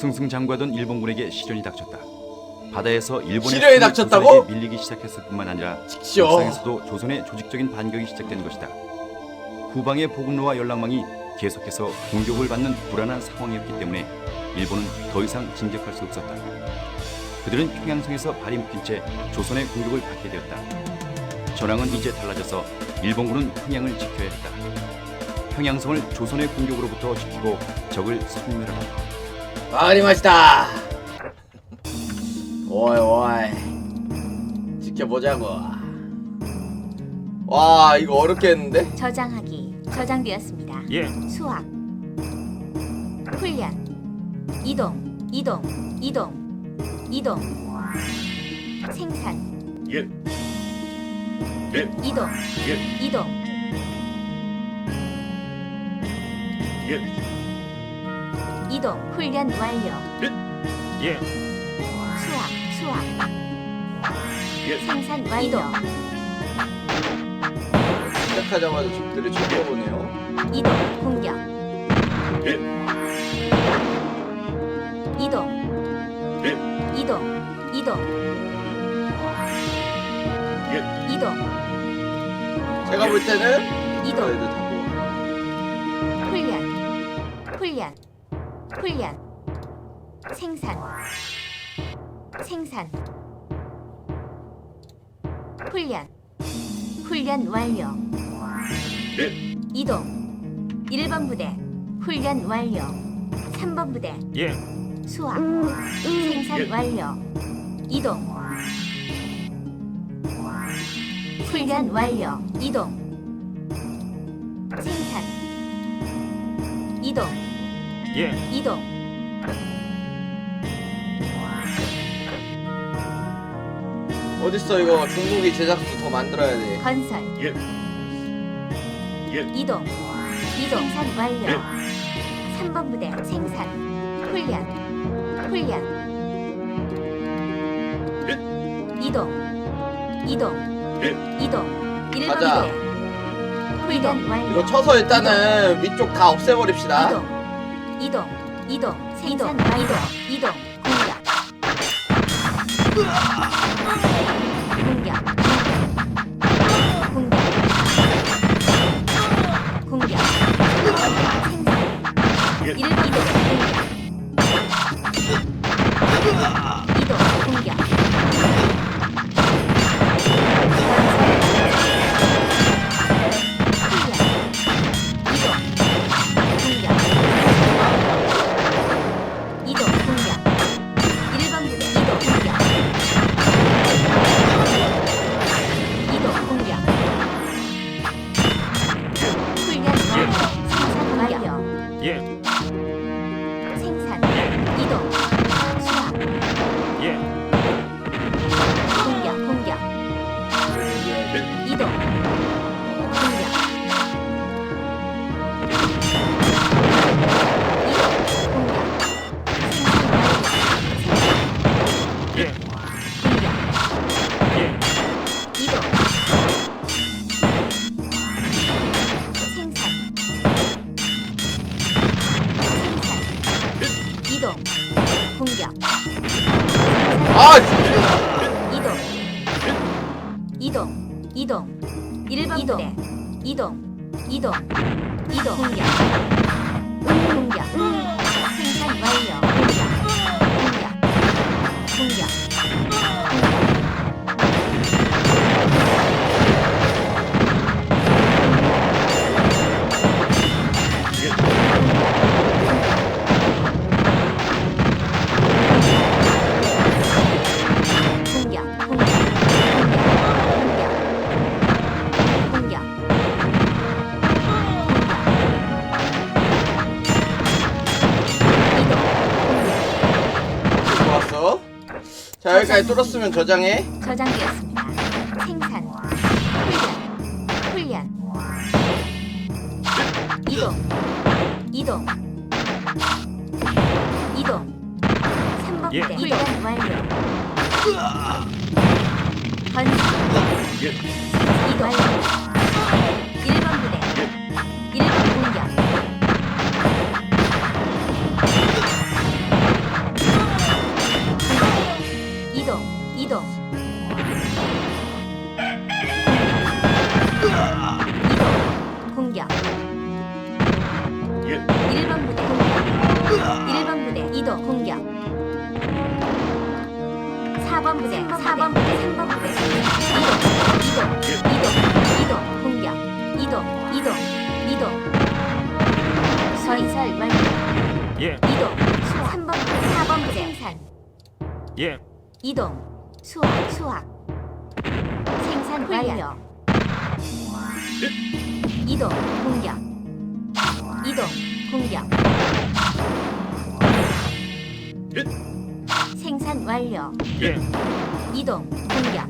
승승장구하던 일본군에게 시련이 닥쳤다. 바다에서 일본의 시련이 닥쳤다고? 조선에게 밀리기 시작했을 뿐만 아니라 직시오. 역사에서도 조선의 조직적인 반격이 시작된 것이다. 후방의 보급로와 연락망이 계속해서 공격을 받는 불안한 상황이었기 때문에 일본은 더 이상 진격할 수 없었다. 그들은 평양성에서 발이 묶인 채 조선의 공격을 받게 되었다. 전황은 이제 달라져서 일본군은 평양을 지켜야 했다. 평양성을 조선의 공격으로부터 지키고 적을 섬멸하라. 오이. 지켜보자고. 와 이거 어렵겠는데? 저장하기 저장되었습니다. 예. 수학 훈련 이동 이동 이동 이동 생산 예. 예. 이동 예. 이동 예. 이동 훈련 완료 예. 수학 수학 예. 생산 완료 시작하자마자 적들이 쳐들어보네요. 이동 공격 예. 이동 예. 이동 이동 예. 이동 제가 볼 때는 이동 타고. 훈련 훈련 훈련 생산 생산 훈련 훈련 완료 예. 이동 1번 부대 훈련 완료 3번 부대 예. 수학 생산 예. 완료 이동 훈련 완료 이동 생산 이동 예. 이동. 어딨어 이거? 중국이 제작수 더 만들어야 돼. 건설. 예. 예. 이동. 이동. 생산 완료. 예. 3번 부대 생산. 훈련. 훈련. 이동. 이동. 예. 이동. 1번 가자. 부대. 훈련 완료. 이거 쳐서 일단은 위쪽 다 없애버립시다. 이동 이동 이동 생산 완료 이동 공격 공격 자 여기까지 뚫었으면 저장해. 저장되었습니다. 생산. 훈련. 훈련 이동. 이동. 이동. 3번 예. 부대. 훈련 완료. 건설. 예. 이동 완료 건설 완료 예. 이동. 수확 3번 부대 4번 부대 생산. 예. 이동. 수확 수확. 생산 완료. 이동 공격. 이동 공격. 생산 완료. 예. 이동 공격.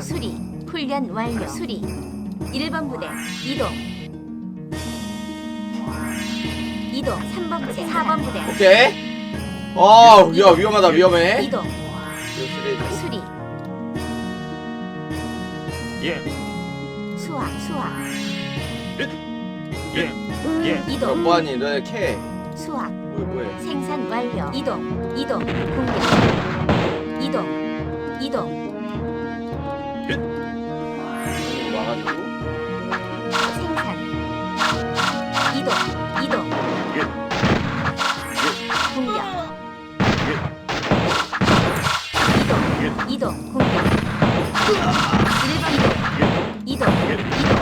수리 훈련 완료. 수리. 1번 부대 이동 이동 3번 부대 4번 부대 오케이. 어, 야 위험하다 위험해. 이동. 수리 예. 수확 수확 예. 예. 너 이동 뭐하니? 너네 캐. 수확 뭐 뭐해? 생산 완료 이동 이동 공격 이동 이동 1번 이동 이동 이동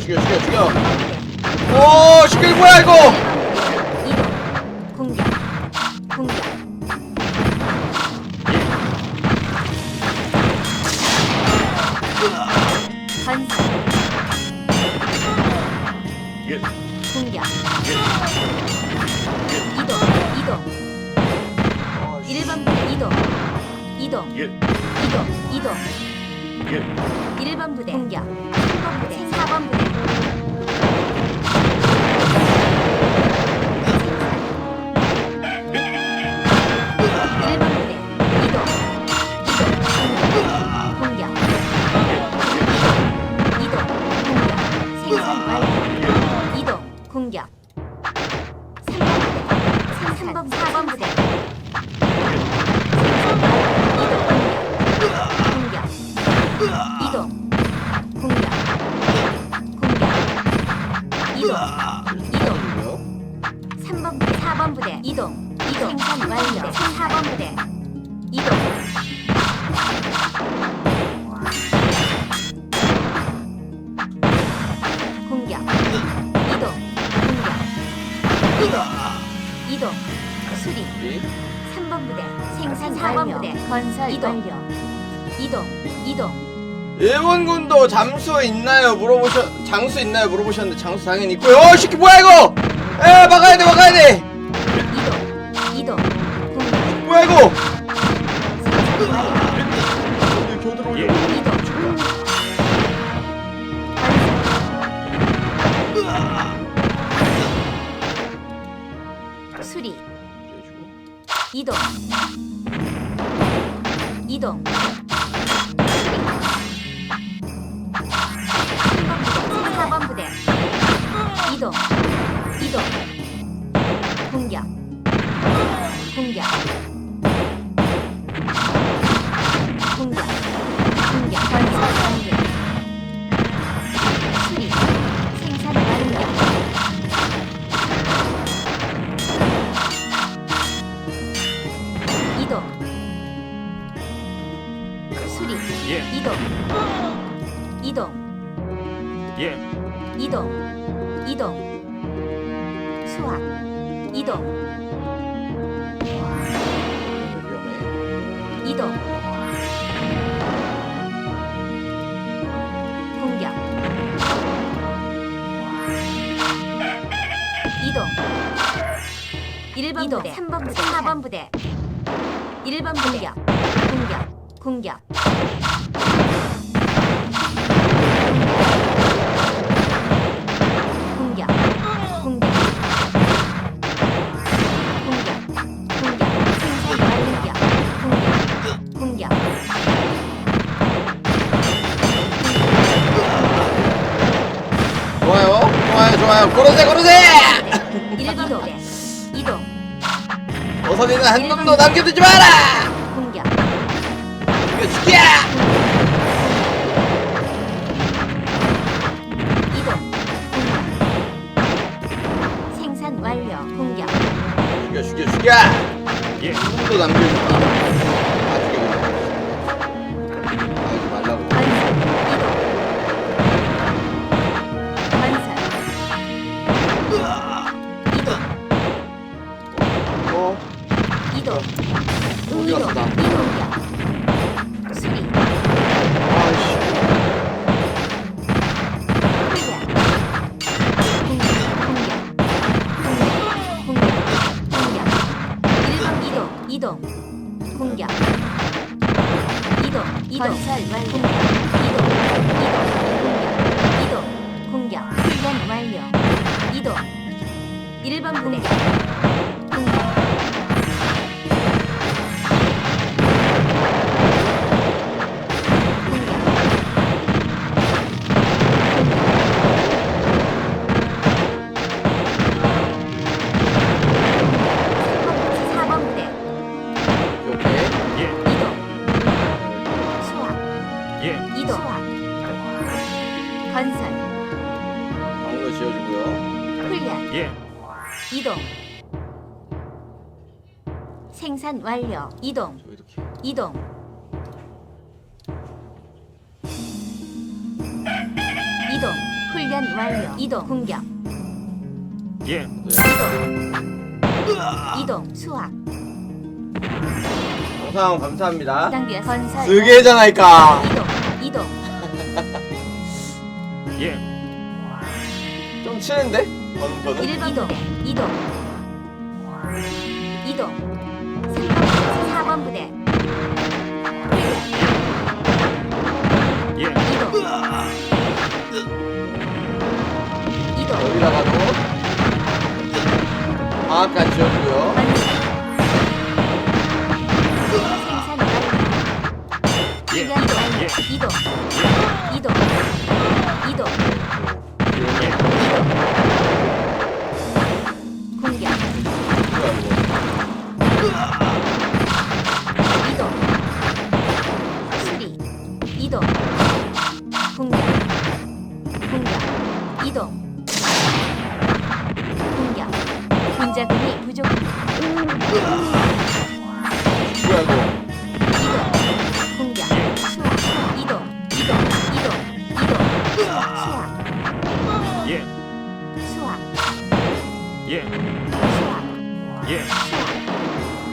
죽여 죽여 죽여 죽여. 오, 시끌 뭐야 이거? 공격. 3번 부대 3번 4번 부대. 이동 공격. 공격. 공격. 이동. 이동. 뭐야? 3번 부대 4번 부대. 이동. 이동. 생산 완료. 4번 부대. 이동 생산 4번 부대 건설 이동 완료 이동 이동 일본군도 잠수 있나요? 물어보셔 장수 있나요? 물어보셨는데 장수 당연히 있고요. 어, 시키 뭐야 이거? 에 막아야 돼 막아야 돼. 이동 이동 공격 뭐야 이거? 1번 부대. 3번 부대. 4번 부대. 1번 공격. 공격. 공격. 공격. 공격. 공격. 공격. 생산 완료 공격 공격 좋아요. 좋아요. 좋아요. 고르세 고르세. 어선이는 한 놈도 남겨두지 마라! 공격. 죽여! 공격. 죽여 죽여 죽여! 예. 한 놈도 남겨두지 마라. 생산 완료. 이동. 이렇게. 이동. 이동. 훈련 완료. 이동. 공격. 예. 이동. 이동. 수학. 영상 감사합니다. 건설. 쓰게잖아이까? 이동. 이동. 예. 좀 치는데? 저는 저는 1번 이동 이동. 이동 3번 부대 4번 부대 예. 이동 이동 여기다가도 방앗간 지어주고요 생산 완료 예. 훈련 완료 예. 이동 예. 수학. 예. 수학. 예. 수학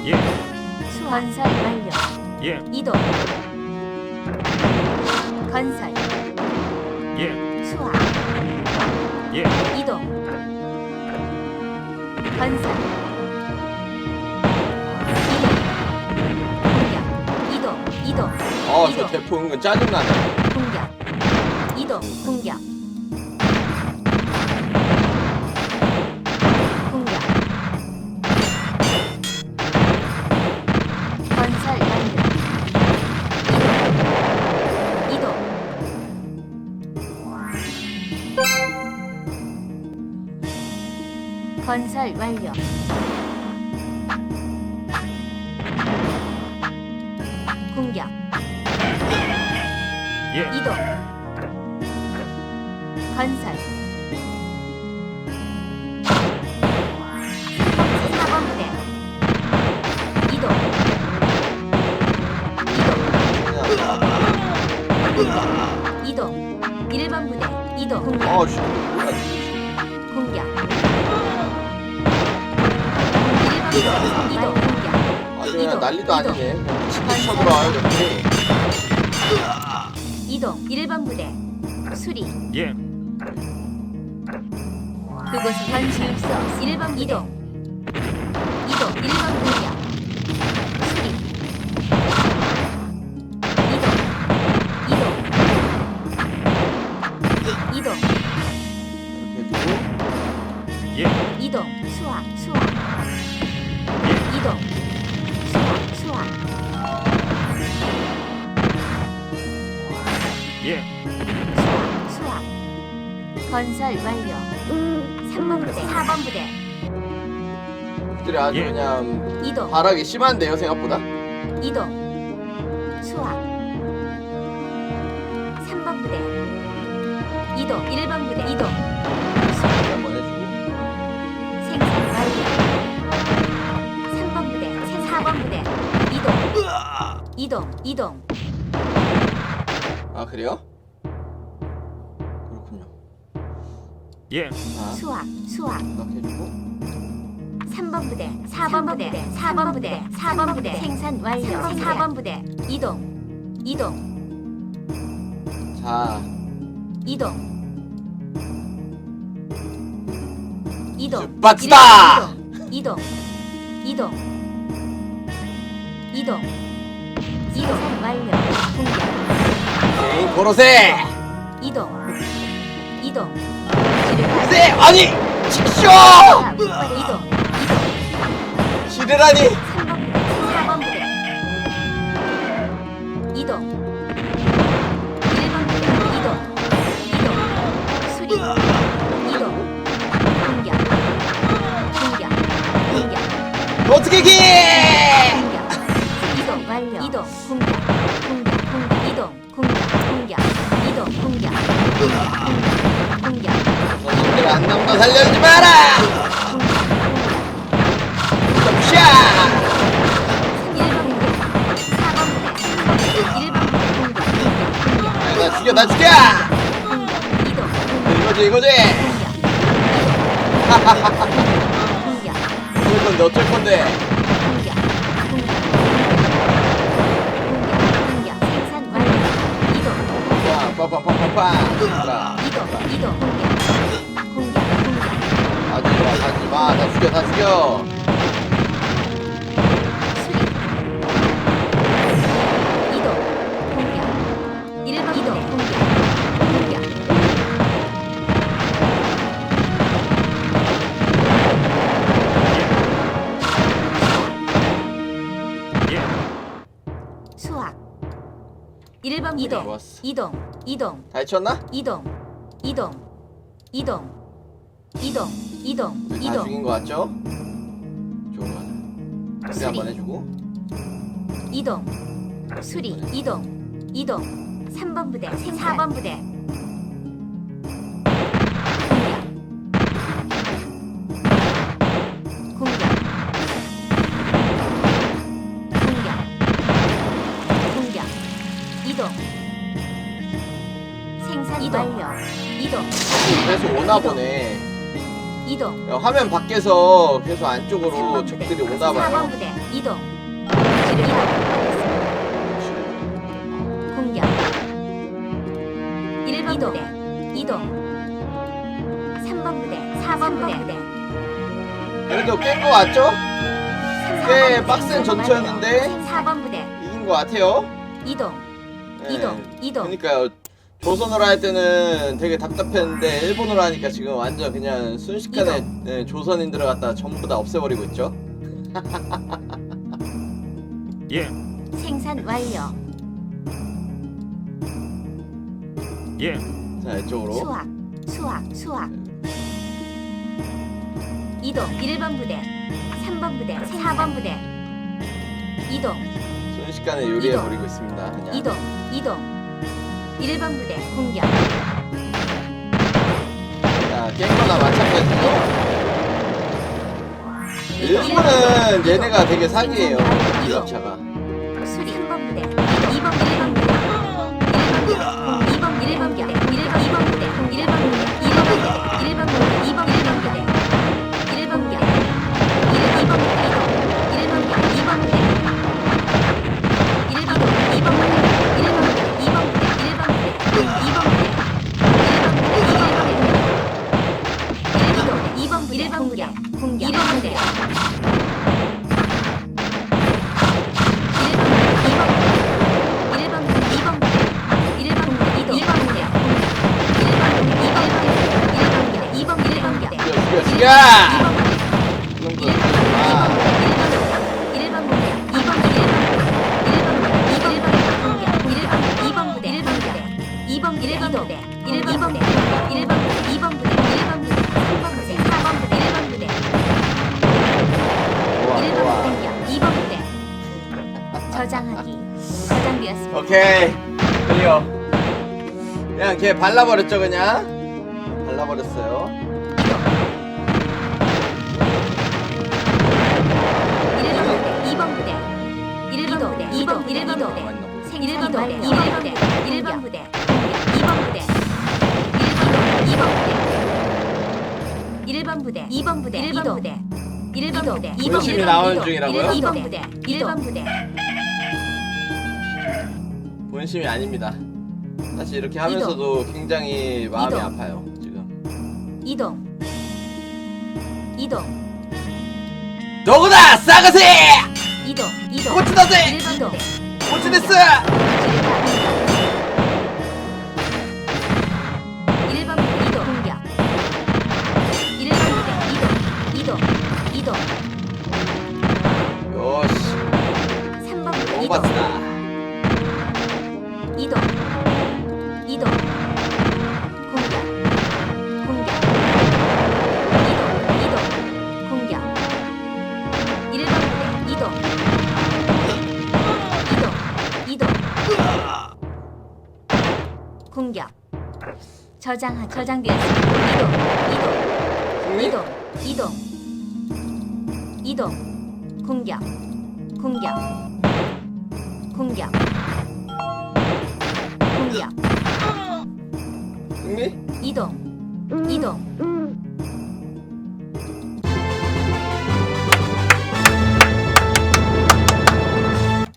예. 수학 건설 완료. 예. 이동. 건설. 예. 수학. 예. 이동. 건설. 이동 공격. 이동. 이동. 어저 이동 대포 은근 짜증나네. 공격. 이동. 공격 건설 완료. 공격. 예. 이동 난리도 이동. 아니네 치킨 쳐들어와요 이렇게 이동 1번 부대. 수리. 예. 그곳은 관지울 수 없어 1번 이동 이동 1번 공격 건설 완료. 음, 3번 부대. 4번 부대. 들이 아주 예. 그냥 이동. 바람이 심한데요 생각보다. 이동. 수학. 3번 부대. 이동. 1번 부대. 이동. 이동. 이동. 아 그래요? 예. 수학, 수학. 3번 부대, 4번 부대, 4번 부대, 4번 부대. 생산 완료. 4번 부대. 이동. 이동. 자 이동. 이동. 빠지다! 이동. 이동. 이동. 이동. 완료. 공격. 에이 고로세 이동. 이동. 네, 아니, 십시오! 지뢰라니! 어떻게 기! 이동 완료. 이동. 살려주지 마라! 샤! 나 죽여, 나 죽여! 이거지, 이거지! 어쩔 건데, 어쩔 건데? 빠, 빠, 빠, 빠, 빠! 자, 이동, 이동, 공격. 가지마 다 죽여. 다 죽여 수학. 이동 좋았어. 이동 이동. 다 해쳤나? 이동 이동. 이동. 이동. 이동, 네, 이동, 죽인 거 같죠? 좋아. 수리 한번 해주고. 이동, 수리, 네. 이동, 이동. 3번 부대, 아, 생산. 4번 부대. 이동. 계속 오나 이동. 이동. 화면 밖에서 계속 안쪽으로 적들이 오다 봐요. 4번 부대 이동. 이동. 공격. 1번 이동. 부대 이동. 3번 부대, 4번 부대, 그래도 깬거 같죠? 꽤 빡센 전투였는데 4번 부대 이긴 거 같아요. 이동. 예, 이동, 이동. 그러니까요. 조선어로 할 때는 되게 답답했는데 일본어로 하니까 지금 완전 그냥 순식간에 네, 조선인들을 갖다 전부 다 없애버리고 있죠. 예, 생산 완료. 예, 자 이쪽으로 수학, 수학, 수학. 이동. 1번 부대, 3번 부대, 4번 부대. 이동, 순식간에 요리해버리고 있습니다. 그냥. 이동, 이동. 1번 부대 공격. 자, 깽거나 마찬가지죠. 일본은 얘네가 되게 사기예요. 이차가 발라버렸죠 그냥? 발라버렸어요. 1번 부대, 2번 부대, 1번 부대, 2번, 1번 부대, 1번 부대. 2번 부대 1번 부대. 2번 부대. 1번 부대. 1번 부대. 1번 부대. 1번 부대. 1번 부대. 2번 본심이 나오는 중이라고요? 1번 부대. 1번 부대. 본심이 아닙니다. 사실 이렇게 하면서도 굉장히 마음이 이동. 아파요. 지금. 이동 이동 너구나 싸가지! 이동 이동! 1번 부대 고치데스! 저장하 저장되었습니다 이동 이동? 이동 이동 이동 공격 공격